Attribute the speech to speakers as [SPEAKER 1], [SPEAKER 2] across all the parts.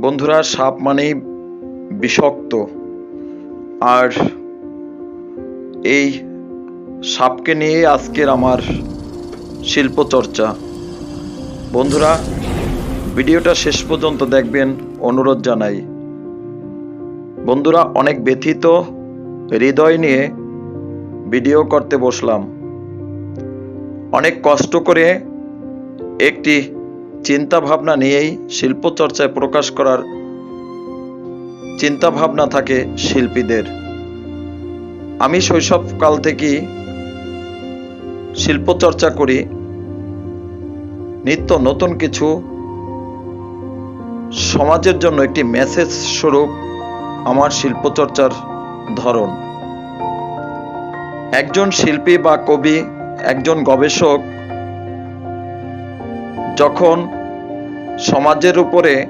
[SPEAKER 1] বন্ধুরা, সাপ মানেই বিষাক্ত। আর এই সাপকে নিয়ে আজকের আমার শিল্প চর্চা বন্ধুরা, ভিডিওটা শেষ পর্যন্ত দেখবেন, অনুরোধ জানাই। বন্ধুরা, অনেক ব্যথিত হৃদয় নিয়ে ভিডিও করতে বসলাম। অনেক কষ্ট করে একটি চিন্তা ভাবনা নিয়েই শিল্প চর্চায় প্রকাশ করার চিন্তা ভাবনা থাকে শিল্পীদের। আমি শৈশবকাল থেকেই শিল্প চর্চা করি। নিত্য নতুন কিছু সমাজের জন্য একটি মেসেজ স্বরূপ আমার শিল্প চর্চার ধরন। একজন শিল্পী বা কবি, একজন গবেষক যখন সমাজের উপরে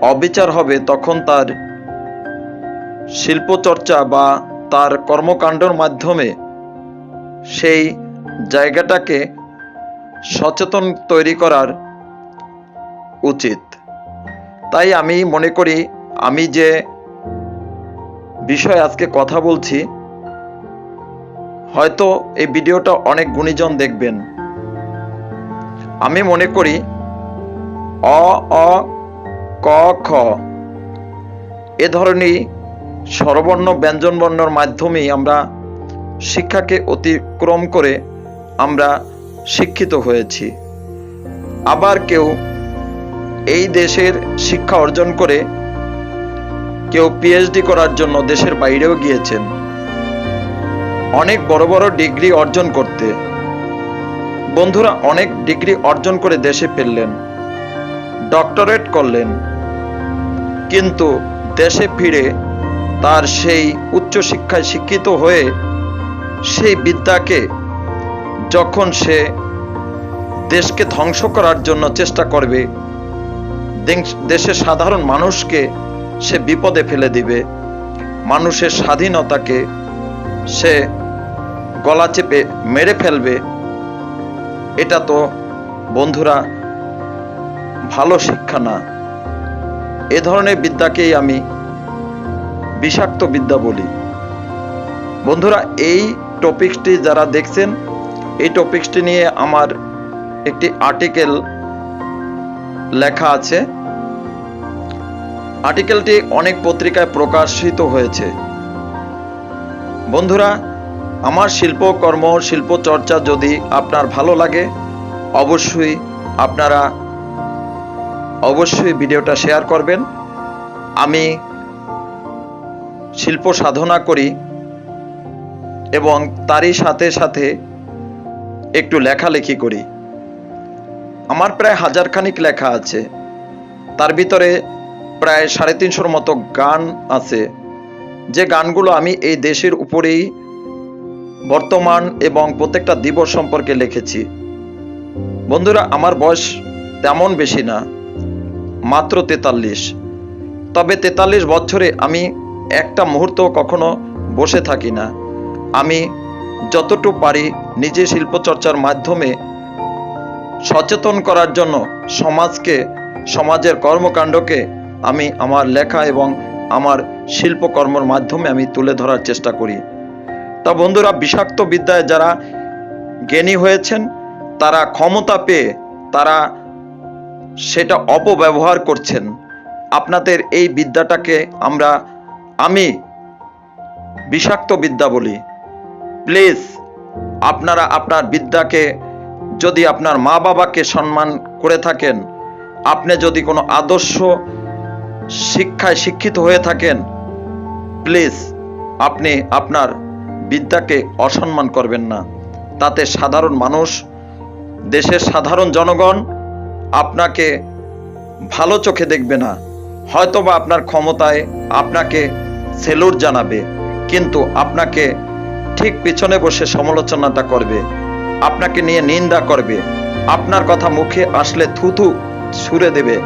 [SPEAKER 1] অবিচার হবে, তখন তার শিল্পচর্চা বা তার কর্মকাণ্ডর মাধ্যমে সেই জায়গাটাকে সচেতন তৈরি করার উচিত। তাই আমি মনে করি, আমি যে বিষয়ে আজকে কথা বলছি, হয়তো এই ভিডিওটা অনেক গুণীজন দেখবেন। আমি মনে করি অ অ, ক, খ এ ধরনের স্বরবর্ণ, ব্যঞ্জনবর্ণর মাধ্যমেই আমরা শিক্ষাকে অতিক্রম করে আমরা শিক্ষিত হয়েছি। আবার কেউ এই দেশের শিক্ষা অর্জন করে কেউ পিএইচডি করার জন্য দেশের বাইরেও গিয়েছেন। অনেক বড় বড় ডিগ্রি অর্জন করতে। বন্ধুরা অনেক ডিগ্রি অর্জন করে দেশে ফিরলেন, ডক্টরেট করলেন। কিন্তু দেশে ফিরে তার সেই উচ্চশিক্ষায় শিক্ষিত হয়ে সেই বিদ্যাকে যখন সে দেশকে ধ্বংস করার জন্য চেষ্টা করবে, দেশ- দেশের সাধারণ মানুষকে সে বিপদে ফেলে দিবে। মানুষের স্বাধীনতাকে সে গলা চেপে মেরে ফেলবে। এটা তো, বন্ধুরা, ভালো শিক্ষা না। এ ধরনের বিদ্যাকেই আমি বিষাক্ত বিদ্যা বলি। বন্ধুরা, এই টপিকসটি যারা দেখছেন, এই টপিকসটি নিয়ে আমার একটি আর্টিকেল লেখা আছে। আর্টিকেলটি অনেক পত্রিকায় প্রকাশিত হয়েছে। বন্ধুরা আমার শিল্পকর্ম শিল্প চর্চা যদি আপনার ভালো লাগে, অবশ্যই আপনারা অবশ্যই ভিডিওটা শেয়ার করবেন। আমি শিল্প সাধনা করি এবং তারই সাথে সাথে একটু লেখালেখি করি। আমার প্রায় হাজার খানিক লেখা আছে। তার ভিতরে প্রায় সাড়ে তিনশোর মতো গান আছে। যে গানগুলো আমি এই দেশের উপরেই বর্তমান এবং প্রত্যেকটা দিবস সম্পর্কে লিখেছি। বন্ধুরা, আমার বয়স তেমন বেশি না, মাত্র তেতাল্লিশ। তবে তেতাল্লিশ বছরে আমি একটা মুহূর্ত কখনো বসে থাকি না। আমি যতটুকু পারি নিজে শিল্পচর্চার মাধ্যমে সচেতন করার জন্য সমাজকে, সমাজের কর্মকাণ্ডকে আমি আমার লেখা এবং আমার শিল্পকর্মর মাধ্যমে আমি তুলে ধরার চেষ্টা করি। তা বন্ধুরা, বিষাক্ত বিদ্যায় যারা জ্ঞানী হয়েছেন, তারা ক্ষমতা পেয়ে তারা সেটা অপব্যবহার করছেন। আপনাদের এই বিদ্যাটাকে আমরা, আমি বিষাক্ত বিদ্যা বলি। প্লিজ, আপনারা আপনার বিদ্যাকে যদি আপনার মা বাবাকে সম্মান করে থাকেন, আপনি যদি কোনো আদর্শ শিক্ষায় শিক্ষিত হয়ে থাকেন, প্লিজ, আপনি আপনার বিদ্যাকে অসম্মান করবেন না। তাতে সাধারণ মানুষ, দেশের সাধারণ জনগণ আপনাকে ভালো চোখে দেখবে না। হয়তোবা আপনার ক্ষমতায় আপনাকে সেলুট জানাবে, কিন্তু আপনাকে ঠিক পিছনে বসে সমালোচনাটা করবে, আপনাকে নিয়ে নিন্দা করবে। আপনার কথা মুখে আসলে থুথু ছুঁড়ে দেবে।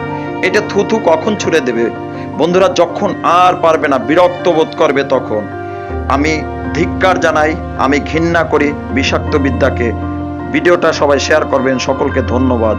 [SPEAKER 1] এটা থুথু কখন ছুঁড়ে দেবে? বন্ধুরা, যখন আর পারবে না, বিরক্ত বোধ করবে তখন। আমি ধিক্কার জানাই আমি ঘৃণা করি বিষাক্ত বিদ্যাকে। ভিডিওটা সবাই শেয়ার করবেন সকলকে ধন্যবাদ।